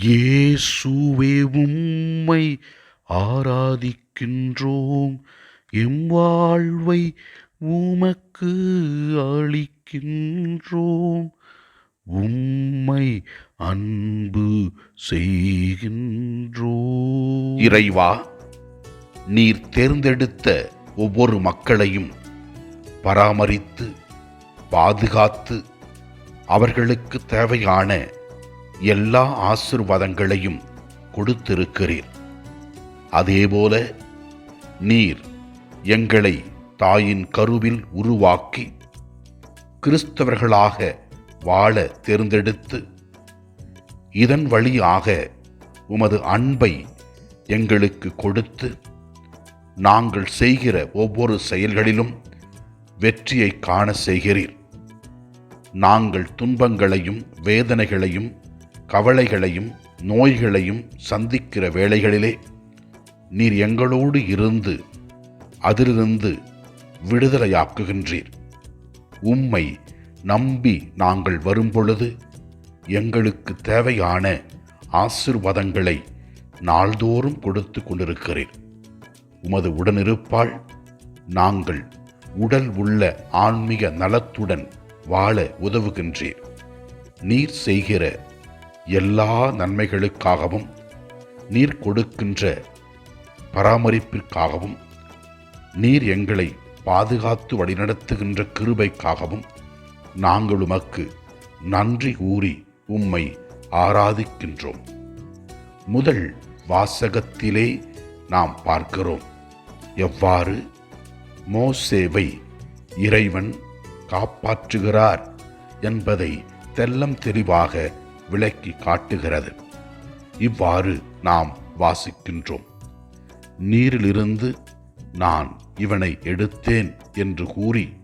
இயேசுவே உம்மை ஆராதிக்கின்றோம். எம் வாழ்வை உமக்கு அளிக்கின்றோம். உம்மை அன்பு செய்கின்றோம். இறைவா நீர் தேர்ந்தெடுத்த ஒவ்வொரு மக்களையும் பராமரித்து பாதுகாத்து அவர்களுக்கு தேவையான எல்லா ஆசிர்வாதங்களையும் கொடுத்திருக்கிறீர். அதேபோல நீர் எங்களை தாயின் கருவில் உருவாக்கி கிறிஸ்தவர்களாக வாழ தேர்ந்தெடுத்து இதன் வழியாக உமது அன்பை எங்களுக்கு கொடுத்து நாங்கள் செய்கிற ஒவ்வொரு செயல்களிலும் வெற்றியை காண செய்கிறீர். நாங்கள் துன்பங்களையும் வேதனைகளையும் கவலைகளையும் நோய்களையும் சந்திக்கிற வேளைகளிலே நீர் எங்களோடு இருந்து அதிலிருந்து விடுதலையாக்குகின்றீர். உம்மை நம்பி நாங்கள் வரும்பொழுது எங்களுக்கு தேவையான ஆசிர்வாதங்களை நாள்தோறும் கொடுத்து கொண்டிருக்கிறீர். உமது உடனிருப்பால் நாங்கள் உடல் உள்ள ஆன்மீக நலத்துடன் வாழ உதவுகின்றீர். நீர் செய்கிற எல்லா நன்மைகளுக்காகவும் நீர் கொடுக்கின்ற பராமரிப்பிற்காகவும் நீர் எங்களை பாதுகாத்து வழிநடத்துகின்ற கிருபைக்காகவும் நாங்கள் உமக்கு நன்றி கூறி உம்மை ஆராதிக்கின்றோம். முதல் வாசகத்திலே நாம் பார்க்கிறோம். எவ்வாறு? மோசேவை இறைவன் காப்பாற்றுகிறார் என்பதை தெல்லம் தெளிவாக விளக்கி காட்டுகிறது. இவ்வாறு நாம் வாசிக்கின்றோம். நீரிலிருந்து நான் இவனை எடுத்தேன் என்று கூறி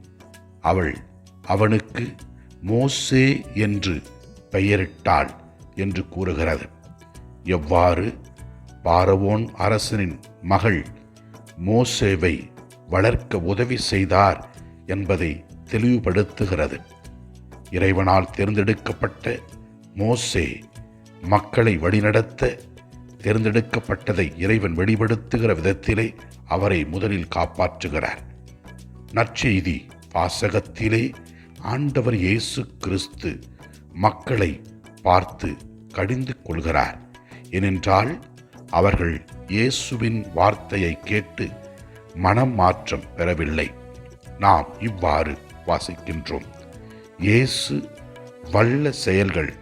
அவள் அவனுக்கு மோசே என்று பெயரிட்டாள் என்று கூறுகிறது. எவ்வாறு? பாரவோன் அரசனின் மகள் மோசேவை வளர்க்க உதவி செய்தார் என்பதை தெளிவுபடுத்துகிறது. இறைவனால் தேர்ந்தெடுக்கப்பட்ட மோசே மக்களை வழிநடத்த தேர்ந்தெடுக்கப்பட்டதை இறைவன் வெளிப்படுத்துகிற விதத்திலே அவரை முதலில் காப்பாற்றுகிறார். நற்செய்தி வாசகத்திலே ஆண்டவர் இயேசு கிறிஸ்து மக்களை பார்த்து கடிந்து கொள்கிறார். ஏனென்றால் அவர்கள் இயேசுவின் வார்த்தையை கேட்டு மனம் மாற்றம் பெறவில்லை. நாம் இவ்வாறு வாசிக்கின்றோம். இயேசு வல்ல செயல்கள்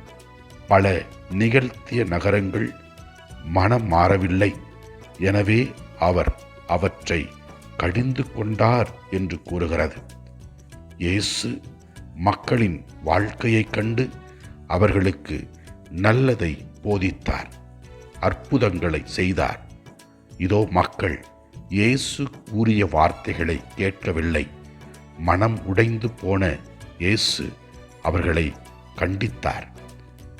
பல நிகழ்த்திய நகரங்கள் மனம் மாறவில்லை. எனவே அவர் அவற்றை கடிந்து கொண்டார் என்று கூறுகிறது. இயேசு மக்களின் வாழ்க்கையைக் கண்டு அவர்களுக்கு நல்லதை போதித்தார் அற்புதங்களை செய்தார். இதோ மக்கள் இயேசு கூறிய வார்த்தைகளை கேட்கவில்லை. மனம் உடைந்து போன இயேசு அவர்களை கண்டித்தார்.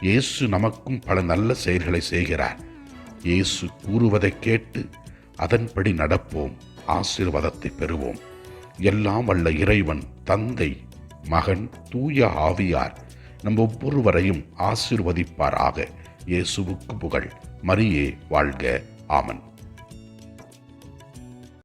இயேசு நமக்கும் பல நல்ல செயல்களை செய்கிறார். இயேசு கூறுவதை கேட்டு அதன்படி நடப்போம். ஆசீர்வாதத்தை பெறுவோம். எல்லாம் வல்ல இறைவன் தந்தை மகன் தூய ஆவியார் நம் ஒவ்வொருவரையும் ஆசீர்வதிப்பாராக. இயேசுவுக்கு புகழ். மரியே வாழ்க. ஆமன்.